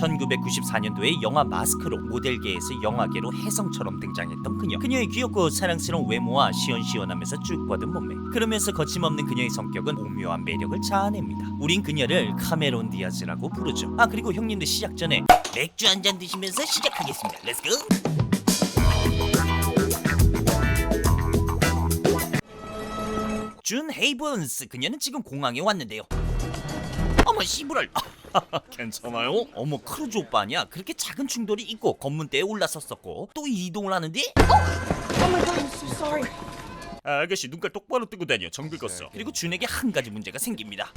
1994년도에 영화 마스크로 모델계에서 영화계로 혜성처럼 등장했던 그녀. 그녀의 귀엽고 사랑스러운 외모와 시원시원하면서 쭉 뻗은 몸매. 그러면서 거침없는 그녀의 성격은 오묘한 매력을 자아냅니다. 우린 그녀를 카메론 디아즈라고 부르죠. 아 그리고 형님들 시작 전에 맥주 한 잔 드시면서 시작하겠습니다. 렛츠고. 준 헤이븐스 그녀는 지금 공항에 왔는데요. 어머 씨부랄 괜찮아요? 어머 크루즈 오빠 아니야 그렇게 작은 충돌이 있고 검문대에 올라섰었고 또 이동을 하는데 Oh my god, I'm so sorry. 아, 아가씨 눈깔 똑바로 뜨고 다녀 정 긁었어 그리고 준에게 한 가지 문제가 생깁니다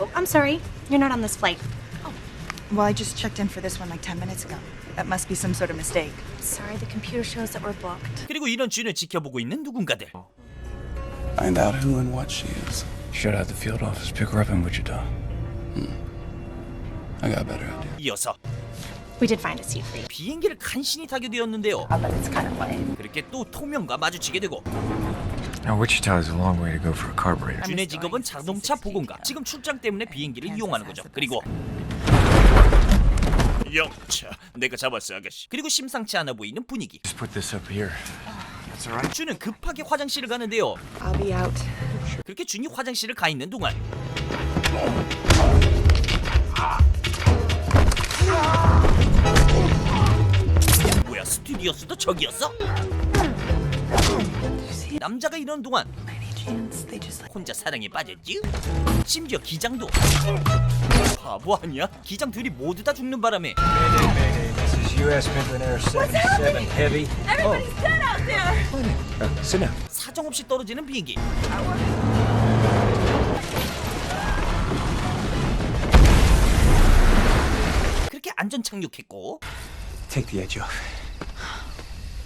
Oh, I'm sorry. You're not on this flight. Well, I just checked in for this one like 10 minutes ago. That must be some sort of mistake. Sorry, the computer shows that we're booked. 그리고 이런 준을 지켜보고 있는 누군가들 Find out who and what she is. Shut out the field office. Pick her up in Wichita. I got a better idea. Oh, 이어서 We did find a seat for you. 비행기를 간신히 타게 되었는데요 But it's kind of funny. 그렇게 또 토명과 마주치게 되고 Now, Wichita is a long way to go for a carburetor. 준의 직업은 자동차 보건가 지금 출장 때문에 비행기를 이용하는 거죠 그리고 영차 내가 잡았어 아가씨 그리고 심상치 않아 보이는 분위기 Just put this up here. That's all right. 준은 급하게 화장실을 가는데요 I'll be out. 그렇게 준이 화장실을 가 있는 동안 뭐야 스튜디오스도 저기였어? 남자가 이런 동안 혼자 사랑에 빠졌지? 심지어 기장도 바보 아니야? 기장 둘이 모두 다 죽는 바람에 This is U.S. Midland Air 77 Heavy. Everybody's dead out there. Uh, sit down. 사정없이 떨어지는 비행기 안전 착륙했고 Take the edge off.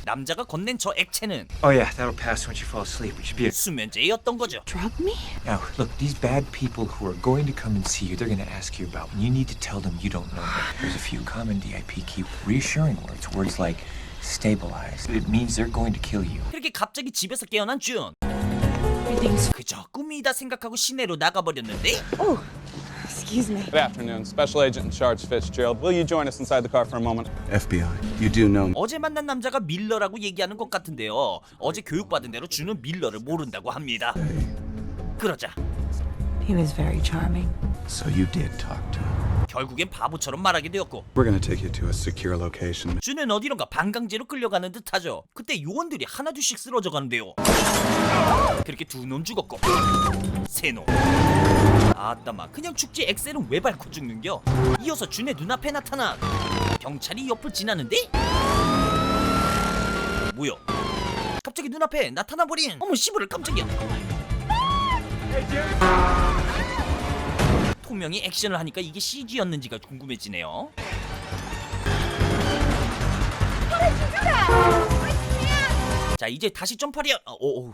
남자가 건넨 저 액체는 Oh yeah, that'll pass once you fall asleep. We should be. 수면제였던 거죠 drug me? Now, look, these bad people who are going to come and see you, they're going to ask you about. You need to tell them you don't know them. There's a few common DIP key reassuring words. Words like stabilize. It means they're going to kill you. 그렇게 갑자기 집에서 깨어난 준 Everything's. 그저 꿈이다 생각하고 시내로 나가버렸는데 Oh, excuse me. Good afternoon. Special Agent in charge Fitzgerald. Will you join us inside the car for a moment? FBI, you do know 어제 만난 남자가 밀러라고 얘기하는 것 같은데요 어제 교육받은 대로 준은 밀러를 모른다고 합니다 그러자 He was very charming. So you did talk to him. 결국엔 바보처럼 말하게 되었고 We're gonna take you to a secure location. 준은 어디론가 반강제로 끌려가는 듯하죠. 그때 요원들이 하나둘씩 쓰러져 가는데요. 그렇게 두 놈 죽었고 세 놈. 아따마 그냥 죽지 엑셀은 왜 밟고 죽는겨? 이어서 준의 눈앞에 나타나 경찰이 옆을 지나는데 뭐야? 갑자기 눈앞에 나타나 버린 어머 씨부를 깜짝이야. 통명이 액션을 하니까 이게 CG였는지가 궁금해지네요. 자 이제 다시 어, 오, 오.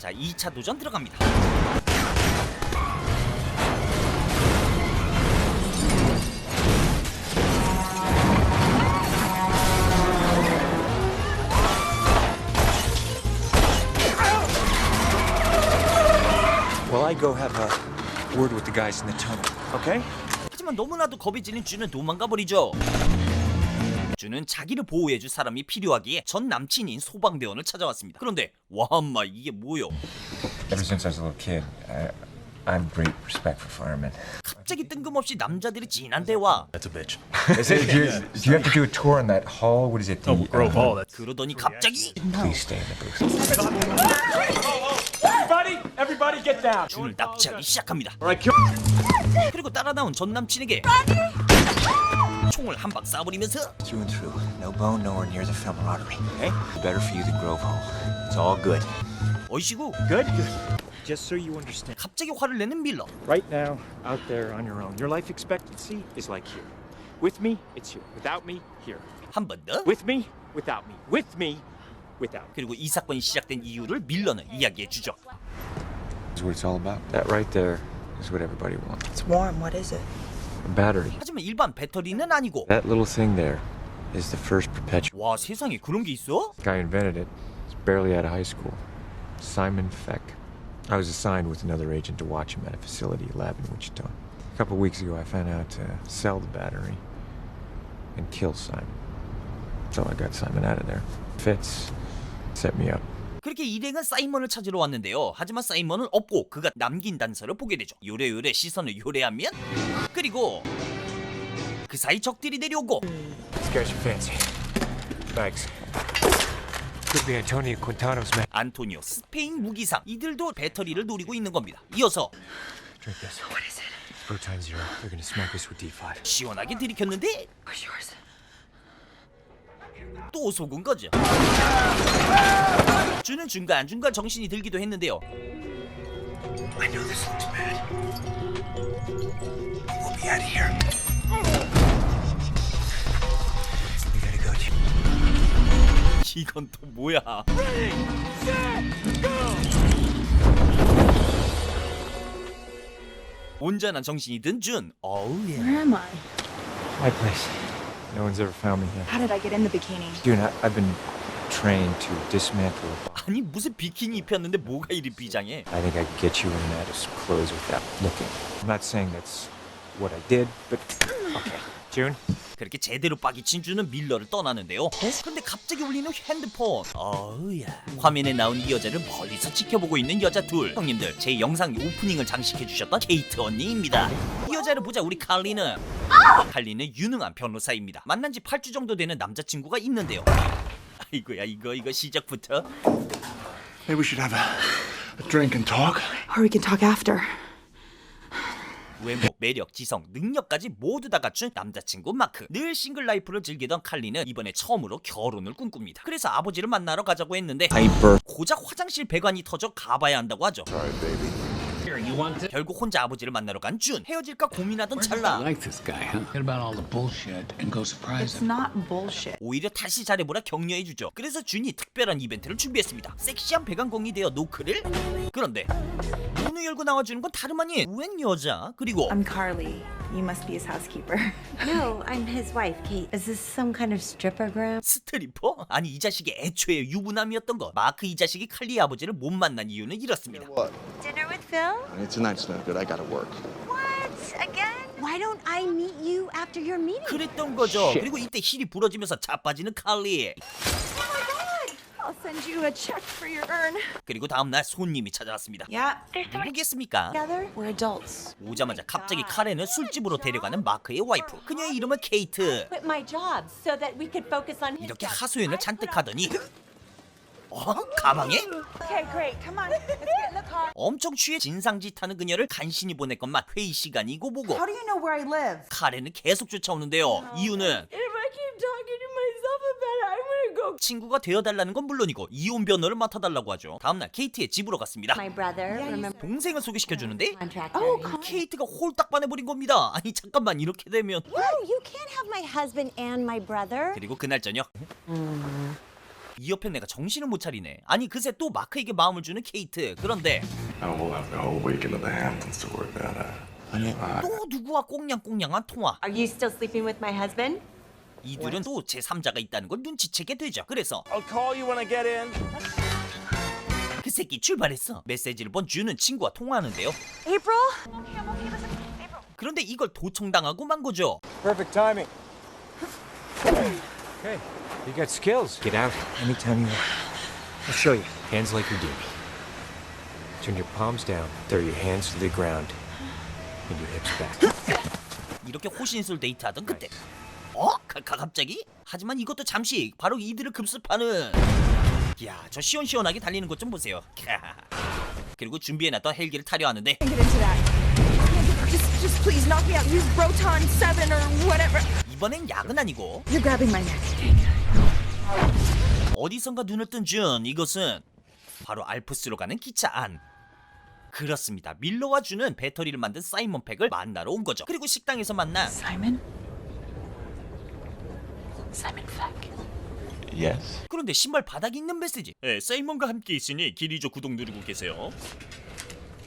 자 2차 도전 들어갑니다 go have a word with the guys in the tunnel. Okay? 하지만 너무나도 겁이 지는 준은 도망가 버리죠 준은 자기를 보호해줄 사람이 필요하기에 전 남친인 소방대원을 찾아왔습니다 그런데 와마 이게 뭐요 Ever since I was a little kid, I, I have great respect for firemen. 갑자기 뜬금없이 남자들이 진한 대화 That's a bitch. Is it, do, you, do you have to do a tour in that hall? What is it? The, oh, Grove Hall. That's... 그러더니 갑자기 Please stay in the booth. Everybody, everybody, get down. 준을 납치하기 시작합니다 All right, kill. 그리고 따라 나온 전 남친에게 총을 한 방 쏴버리면서 Through and through. No bone nowhere near the femoral artery. Okay? Better for you, the Grove Hole. It's all good. 어이시구 Good, good. Just so you understand, 갑자기 화를 내는 밀러 right now, out there on your own, your life expectancy is like here. With me, it's here. Without me, here. 한 번 더. With me, without me. With me, without me. 그리고 이 사건이 시작된 이유를 밀러는 이야기해 주죠. That's what it's all about. That right there is what everybody wants. It's warm. What is it? A battery. 하지만 일반 배터리는 아니고 That little thing there is the first perpetual. 와 세상에 그런 게 있어? guy invented it. He's barely out of high school. Simon Feck. I was assigned with another agent to watch him at a facility lab in Wichita. A couple weeks ago, I found out to sell the battery. and kill Simon. So I got Simon out of there. Fitz set me up. 그렇게 일행은 사이먼을 찾으러 왔는데요. 하지만 사이먼은 없고 그가 남긴 단서를 보게 되죠. 요래요래 시선을 요래하면 그리고 그 사이 적들이 내려오고 These guys are fancy. Thanks. Could be Antonio Quintano's man. 안토니오 스페인 무기상 이들도 배터리를 노리고 있는 겁니다. 이어서 Drink this. What is it? Proton Zero. They're gonna smoke us with D5. 시원하게 들이켰는데 또 속은 거죠. 주는 중간 중간 정신이 들기도 했는데요. I know this looks bad. We'll be out of here. We gotta go, Jim. 이건 또 뭐야? 온전한 정신이 든 준. 어우 예. Where am I? My place. No one's ever found me here. How did I get in the bikini? Dude, I, I've been trained to dismantle. 아니 무슨 비키니 입혔는데 뭐가 이리 비장해? I think I could get you in some clothes without looking. I'm not saying that's what I did, but okay. June, 그렇게 제대로 빠기친 주는 밀러를 떠나는데요. 근데 갑자기 울리는 핸드폰. 어우야. 화면에 나온 이 여자를 멀리서 지켜보고 있는 여자 둘. 형님들, 제 영상 오프닝을 장식해 주셨던 케이트 언니입니다. 이 여자를 보자 우리 칼리는 칼리는 유능한 변호사입니다. 만난 지 8주 정도 되는 남자친구가 있는데요. 아이고야 이거 이거 시작부터 Maybe we should have a, a drink and talk. Or we can talk after. 외모, 매력, 지성, 능력까지 모두 다 갖춘 남자친구 마크. 늘 싱글 라이프를 즐기던 칼리는 이번에 처음으로 결혼을 꿈꿉니다. 그래서 아버지를 만나러 가자고 했는데 고작 화장실 배관이 터져 가봐야 한다고 하죠. 결국 혼자 아버지를 만나러 간 준. 헤어질까 고민하던 찰나 like this guy, huh? Forget about all the bullshit and go surprise It's him. not bullshit. 오히려 다시 잘해보라 격려해주죠. 그래서 준이 특별한 이벤트를 준비했습니다. 섹시한 배관공이 되어 노크를. 그런데 문을 열고 나와주는 건 다름 아닌 우행 여자. 그리고 I'm Carly. You must be his housekeeper. No, I'm his wife, Kate. Is this some kind of strippergram? 스트리퍼? 아니 이 자식이 애초에 유부남이었던 것. 마크 이 자식이 칼리 아버지를 못 만난 이유는 이렇습니다. Dinner with Phil? Tonight's no good. I gotta work. What? Again? Why don't I meet you after your meeting? 그랬던 거죠. 그리고 이때 힐이 부러지면서 자빠지는 칼리. I'll send you a check for your urn. 그리고 다음 날 손님이 찾아왔습니다. Yeah, 누구겠습니까? Together? we're adults. 오자마자 갑자기 카렌을 술집으로 데려가는 마크의 와이프. 그녀의 이름은 케이트. Quit my job so that we could focus on his 이렇게 job. 하소연을 잔뜩 하더니 어? 가방에? Okay, great. Come on. Let's get in the car. 엄청 취해 진상짓 하는 그녀를 간신히 보냈건만 회의 시간이고 뭐고 How do you know where I live? 카렌은 계속 쫓아오는데요. 이유는 If I keep talking to myself about it, I'm gonna go. 친구가 되어달라는 건 물론이고 이혼 변호를 맡아달라고 하죠. 다음날 케이트의 집으로 갔습니다. My brother, remember? 동생을 소개시켜주는데 Contractor. 케이트가 홀딱 반해버린 겁니다. 아니 잠깐만 이렇게 되면 No, you can't have my husband and my brother. 그리고 그날 저녁 이 옆에 내가 정신을 못 차리네. 아니 그새 또 마크에게 마음을 주는 케이트. 그런데 Oh. 또 누구와 꽁냥꽁냥한 통화. Are you still sleeping with my husband? 이들은 또 제3자가 있다는 걸 눈치채게 되죠. 그래서 I'll call you when I get in. 그 새끼 출발했어. 메시지를 본 주는 친구와 통화하는데요. April? 그런데 이걸 도청당하고 만 거죠. Perfect timing. hey, you got skills. Get out anytime you want. I'll show you. Hands like Houdini. Turn your palms down. Throw your hands to the ground. And your hips back. 이렇게 호신술 데이트하던 그때. 어? 가, 가, 갑자기? 하지만 이것도 잠시 바로 이들을 급습하는 야, 저 시원시원하게 달리는 것 좀 보세요. 캬. 그리고 준비해놨던 헬기를 타려 하는데 Get into that. Just, just please knock me out. Use Broton 7 or whatever. 이번엔 약은 아니고 어디선가 눈을 뜬 준 이것은 바로 알프스로 가는 기차 안. 그렇습니다. 밀러와 준은 배터리를 만든 사이먼 팩을 만나러 온 거죠. 그리고 식당에서 만나 Simon? Simon Feck. Yes. 그런데 신발 바닥에 있는 메시지. 네, 사이먼과 함께 있으니 길이 저 구독 누르고 계세요.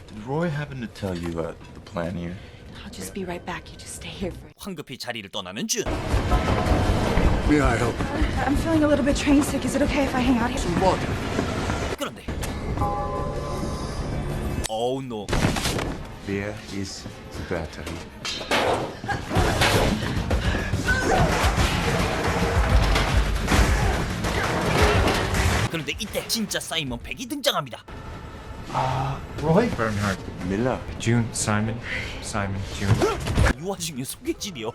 Did Roy happen to tell you uh, the plan here? I'll just be right back. You just stay here for. 황급히 자리를 떠나는 준. May I help? I'm feeling a little bit train sick. Is it okay if I hang out here? Some water. 그런데. Oh no. Beer is better. 그런데 이때 진짜 사이먼 팩이 등장합니다. 아, Roy Bernhard Miller June Simon Simon June 이 와중에 소개질이요.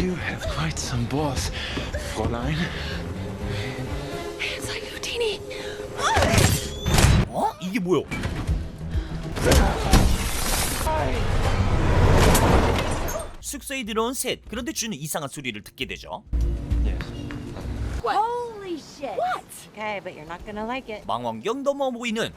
You have quite some balls, Fräulein. It's like Houdini. 어? 이게 뭐요? 숙소에 들어온 셋. 그런데 주는 이상한 소리를 듣게 되죠. Holy shit. What? Okay, but you're not gonna like it. 망원경 넘어 보이는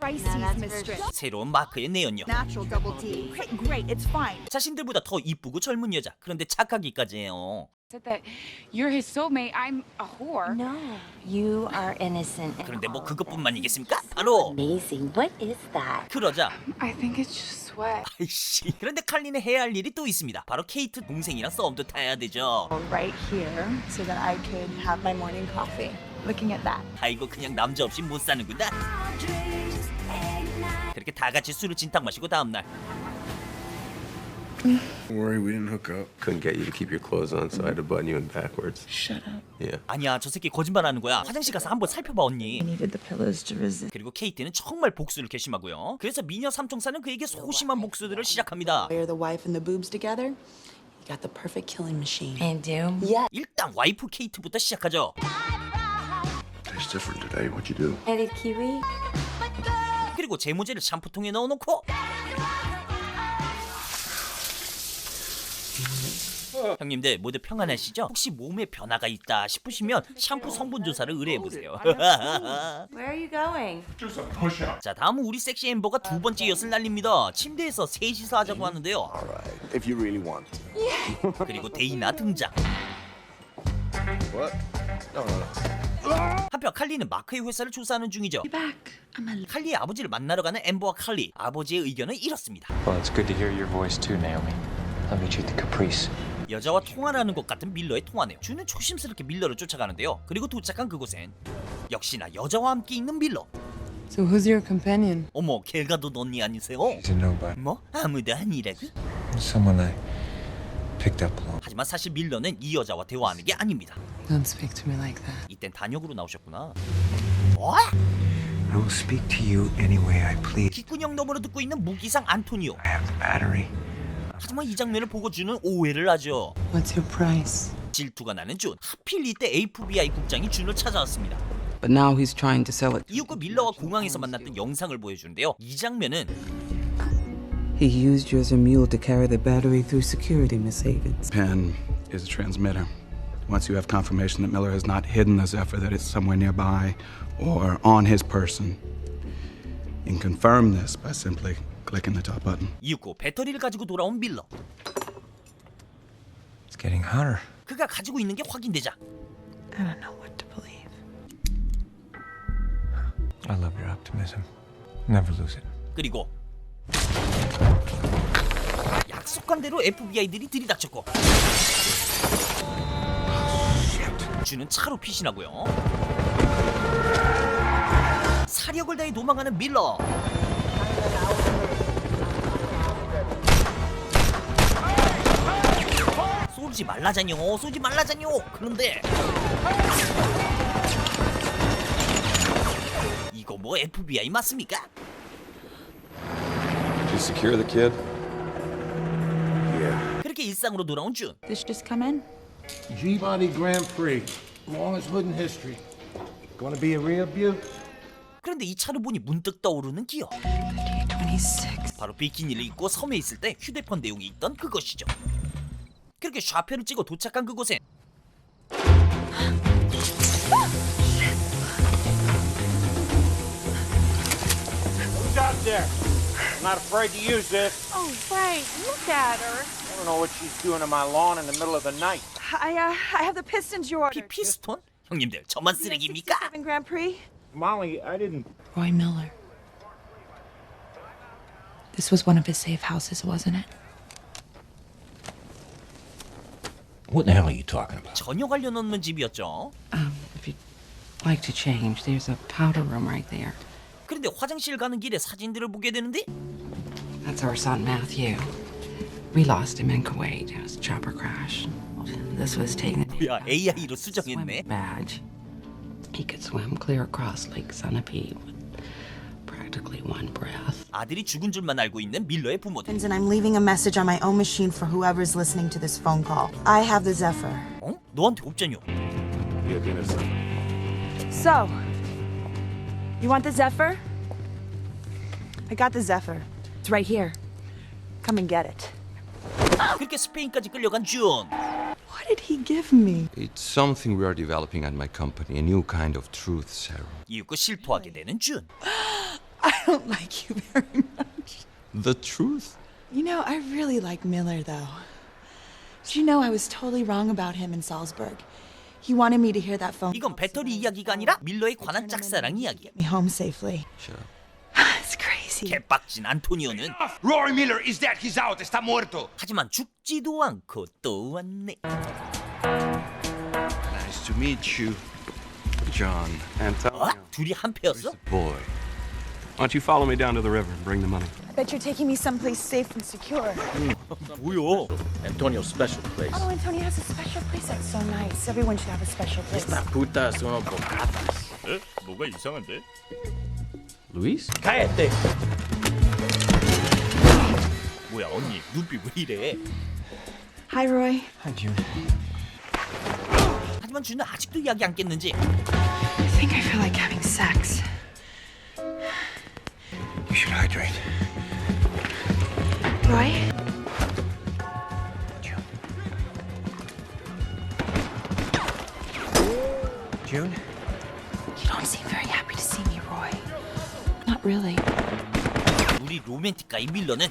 Crises, mistress. 새로운 마크의 내연녀. Natural double D. Great, great, it's fine. 자신들보다 더 이쁘고 젊은 여자. 그런데 착하기까지 해요. Said that you're his soulmate. I'm a whore. No, you are innocent. and 그런데 뭐 all of 그것뿐만 이겠습니까? 바로 Amazing. What is that? 그러자 I think it's just sweat. 아이씨. 그런데 칼린은 해야 할 일이 또 있습니다. 바로 케이트 동생이랑 썸도 타야 되죠. Right here, so that I could have my morning coffee. Looking at that. 아이고 그냥 남자 없이 못 사는구나. 그렇게 다 같이 술을 진탕 마시고 다음 날 Don't worry, we didn't hook up. Couldn't get you to keep your clothes on, so I had to button you in backwards. Shut up. Yeah. 아니야 저 새끼 거짓말하는 거야. 화장실 가서 한번 살펴봐 언니. I needed the pillows to resist. 그리고 케이트는 정말 복수를 결심하고요. 그래서 미녀 삼총사는 그에게 소심한 복수들을 시작합니다. Wire the wife and the boobs together. You got the perfect killing machine. And Doom? 일단 와이프 케이트부터 시작하죠. Tastes different today. What'd you do? Added kiwi? 그리고 제 모제를 샴푸통에 넣어놓고 형님들 모두 평안하시죠? 혹시 몸에 변화가 있다 싶으시면 샴푸 성분 조사를 의뢰해 보세요 Where are you going? 자 다음은 우리 섹시 엠버가 두 번째 엿을 날립니다 침대에서 셋이서 하자고 하는데요 If you really want. 그리고 데이나 등장 What? No, no, no. 한편 칼리는 마크의 회사를 조사하는 중이죠 칼리의 아버지를 만나러 가는 엠버와 칼리 아버지의 의견은 이렇습니다 Well, it's good to hear your voice too, Naomi. I'll meet you at the Caprice. 여자와 통화를 하는 것 같은 밀러의 통화네요. 주는 조심스럽게 밀러를 쫓아가는데요. 그리고 도착한 그곳엔 역시나 여자와 함께 있는 밀러. So who's your companion? 어머, 겔가도 언니 아니세요? He's a nobody. 뭐? 아무도 아니라고? Someone I picked up along. 하지만 사실 밀러는 이 여자와 대화하는 게 아닙니다. Don't speak to me like that. 이땐 단역으로 나오셨구나. 뭐? I will speak to you any way I please. 귓구녕 너머로 듣고 있는 무기상 안토니오. I have the battery. 하지만 이 장면을 보고 주는 오해를 하죠. What's your price? 질투가 나는 준. 하필 이때 FBI 국장이 준을 찾아왔습니다. But now he's trying to sell it. 이윽고 밀러와 공항에서 만났던 영상을 보여주는데요. 이 장면은 He used you as a mule to carry the battery through security, Miss Havens. Pen is a transmitter. Once you have confirmation that Miller has not hidden the Zephyr, that it's somewhere nearby or on his person, you can confirm this by simply clicking the top button. 이윽고 배터리를 가지고 돌아온 밀러. It's getting hotter. 그가 가지고 있는 게 확인되자 I don't know what to believe. I love your optimism. Never lose it. 그리고 약속한 대로 FBI들이 들이닥쳤고 주는 차로 피신하고요 사력을 다해 도망가는 밀러 쏘지 말라자뇨 쏘지 말라자뇨 그런데 이거 뭐 FBI 맞습니까? Did you secure the kid? Yeah. 그렇게 일상으로 돌아온 준 This just come in? G-Body Grand Prix. Longest hood in history. Gonna be a real beaut? 그런데 이 차를 보니 문득 떠오르는 기억. 26. 바로 비키니를 입고 섬에 있을 때 휴대폰 내용이 있던 그것이죠. 그렇게 좌표를 찍어 도착한 그곳엔 Who's out there? I'm not afraid to use this. Oh, right. Look at her. I don't know what she's doing on my lawn in the middle of the night. I, uh, I have the pistons you ordered. 피피스톤? 형님들 저만 쓰레기입니까? 67 Grand Prix? Molly, I didn't. Roy Miller. This was one of his safe houses, wasn't it? What the hell are you talking about? 전혀 관련 없는 집이었죠. Um, if you'd like to change, there's a powder room right there. 그런데 화장실 가는 길에 사진들을 보게 되는데 That's our son, Matthew. We lost him in Kuwait. It was a chopper crash. This was taking the 뭐야 AI로 수정했네. badge. He could swim clear across Lake Sunapee with practically one breath. 아들이 죽은 줄만 알고 있는 밀러의 부모들. And I'm leaving a message on my own machine for whoever's listening to this phone call. I have the Zephyr. 어? 너한테 없잖여. So, you want the Zephyr? I got the Zephyr. It's right here. Come and get it. 그렇게 스페인까지 끌려간 준. What did he give me? It's something we are developing at my company, a new kind of truth serum. 이윽고 실토하게 되는 준. I don't like you very much. The truth? You know, I really like Miller, though. Did you know I was totally wrong about him in Salzburg? He wanted me to hear that phone. 이건 배터리 이야기가 아니라 밀러에 관한 짝사랑 이야기. me home safely. Shut up. It's crazy. 개빡진 안토니오는 Rory Miller is dead. He's out. Está muerto. 하지만 죽지도 않고 또 왔네. Nice to meet you, John. 어? 둘이 한 패였어? Boy. Why don't you follow me down to the river and bring the money? I bet you're taking me someplace safe and secure. 뭐야? Antonio's special place. Oh, Antonio has a special place. That's so nice. Everyone should have a special place. Estas putas son bocatas. 에? 뭐가 이상한데? Luis? Cállate. 뭐야 언니 눈빛 왜 이래? Hi, Roy. Hi, June. 하지만 준은 아직도 이야기 안 깼는지 I think I feel like having sex. You should hydrate. Roy? June? You don't seem very happy to see me, Roy. Not really. 우리 로맨틱가인 밀러는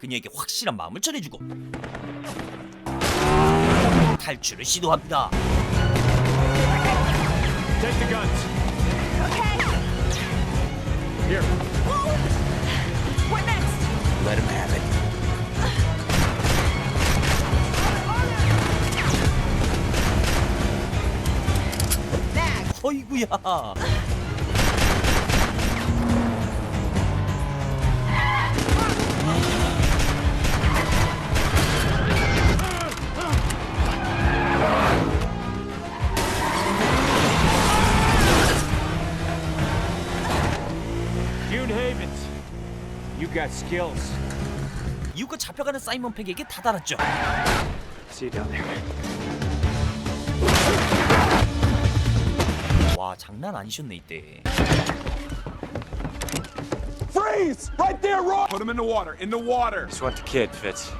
그녀에게 확실한 마음을 전해주고 탈출을 시도합니다. Take the guns. Here. What next? Let him have it. 어이구야. Got skills. 이윽고 잡혀가는 사이먼 팩에게 다다랐죠. See you down there. 와 장난 아니셨네 이때. Freeze! Right there, Rory. Put him in the water. In the water. Just want the kid, Fitz.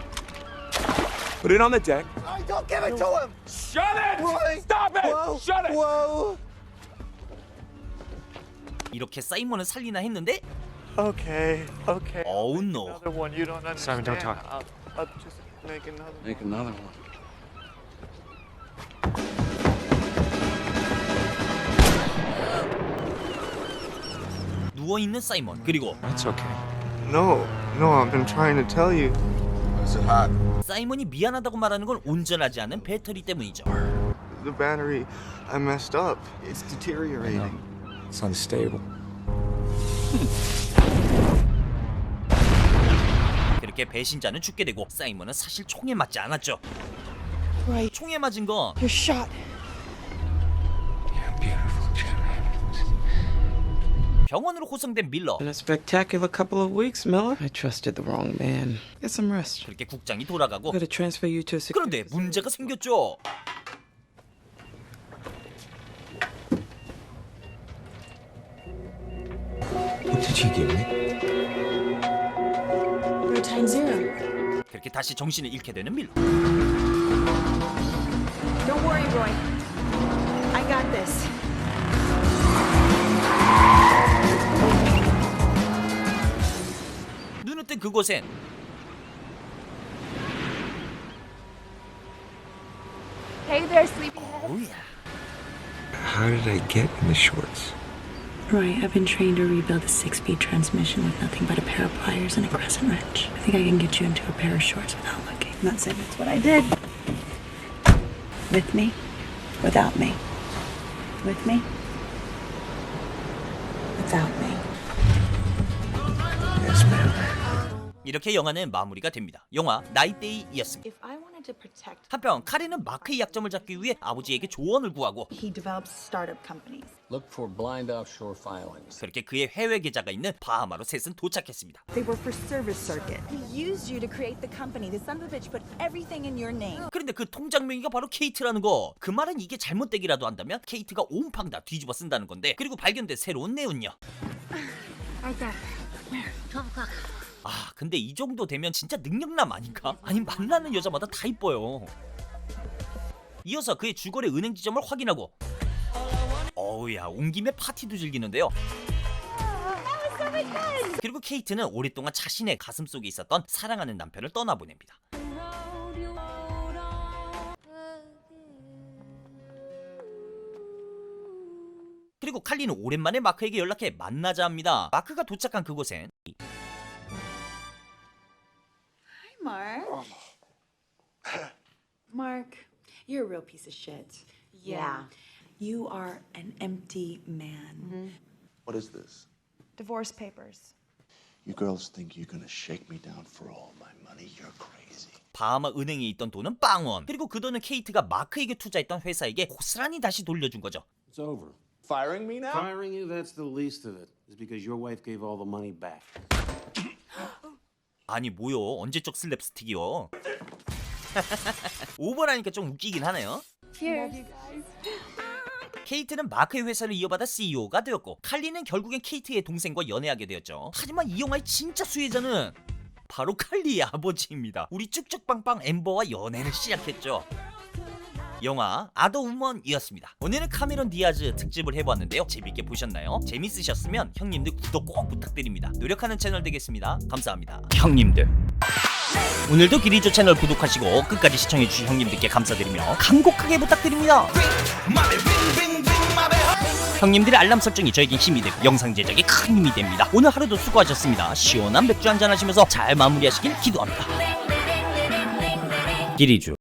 Put it on the deck. Don't give it to him. Shut it! Roy. Stop it! Whoa. Shut it! Whoa. 이렇게 사이먼을 살리나 했는데 Okay, okay. 어우 노. Another one you don't understand. Simon, don't talk. I'll, I'll just make another. Make another one. 누워 있는 사이먼 그리고 It's okay. No, no, I've been trying to tell you. Is it hot? 사이먼이 미안하다고 말하는 건 온전하지 않은 배터리 때문이죠. The battery, I messed up. It's deteriorating. It's unstable. 그렇게 배신자는 죽게 되고 사이먼은 사실 총에 맞지 않았죠. Roy, 총에 맞은 건 you're shot. 병원으로 호송된 밀러. Been a spectacular couple of weeks, Miller. I trusted the wrong man. Get some rest. 그렇게 국장이 돌아가고 gonna transfer you to. 그런데 문제가 생겼죠. What did she give me? 그렇게 다시 정신을 잃게 되는 밀러. Don't worry, Roy. I got this. 눈을 뜬 그곳엔 Hey there, sleepyhead. 오야. How did I get in the shorts? Roy, I've been trained to rebuild a six-speed transmission with nothing but a pair of pliers and a crescent wrench. I think I can get you into a pair of shorts without looking. I'm not saying that's what I did. With me, without me. With me, without me. Yes, ma'am. 이렇게 영화는 마무리가 됩니다. 영화 나이데이였습니다. 한편 카리는 마크의 약점을 잡기 위해 아버지에게 조언을 구하고 he develops startup companies. Look for blind offshore filings. 그렇게 그의 해외 계좌가 있는 바하마로 셋은 도착했습니다. They were for service circuit. He used you to create the company. The son of a bitch put everything in your name. 그런데 그 통장 명의가 바로 케이트라는 거. 그 말은 이게 잘못되기라도 한다면 케이트가 온팡 다 뒤집어 쓴다는 건데. 그리고 발견된 새로운 내용요. Right there. Where? 12 o'clock. 아, 근데 이 정도 되면 진짜 능력남 아닌가? 아니 만나는 여자마다 다 이뻐요. 이어서 그의 주거래 은행 지점을 확인하고 어우야 온 김에 파티도 즐기는데요. 그리고 케이트는 오랫동안 자신의 가슴 속에 있었던 사랑하는 남편을 떠나보냅니다. 그리고 칼리는 오랜만에 마크에게 연락해 만나자 합니다. 마크가 도착한 그곳엔 Hi, Mark. Mark, you're a real piece of shit. Yeah. You are an empty man. What is this? Divorce papers. You girls think you're gonna shake me down for all my money? You're crazy. 바하마 은행에 있던 돈은 빵원. 그리고 그 돈은 케이트가 마크에게 투자했던 회사에게 고스란히 다시 돌려준 거죠. It's over. Firing me now? Firing you, that's the least of it. Is because your wife gave all the money back. 아니 뭐요? 언제적 슬랩스틱이요? 오버라니까 좀 웃기긴 하네요. Cheers. 케이트는 마크의 회사를 이어받아 CEO가 되었고 칼리는 결국엔 케이트의 동생과 연애하게 되었죠. 하지만 이 영화의 진짜 수혜자는 바로 칼리의 아버지입니다. 우리 쭉쭉빵빵 엠버와 연애를 시작했죠. 영화 아더 우먼이었습니다. 오늘은 카메론 디아즈 특집을 해보았는데요. 재밌게 보셨나요? 재밌으셨으면 형님들 구독 꼭 부탁드립니다. 노력하는 채널 되겠습니다. 감사합니다. 형님들 오늘도 기리조 채널 구독하시고 끝까지 시청해주신 형님들께 감사드리며 간곡하게 부탁드립니다. 형님들의 알람 설정이 저에겐 힘이 되고 영상 제작에 큰 힘이 됩니다. 오늘 하루도 수고하셨습니다. 시원한 맥주 한잔 하시면서 잘 마무리하시길 기도합니다. 기리주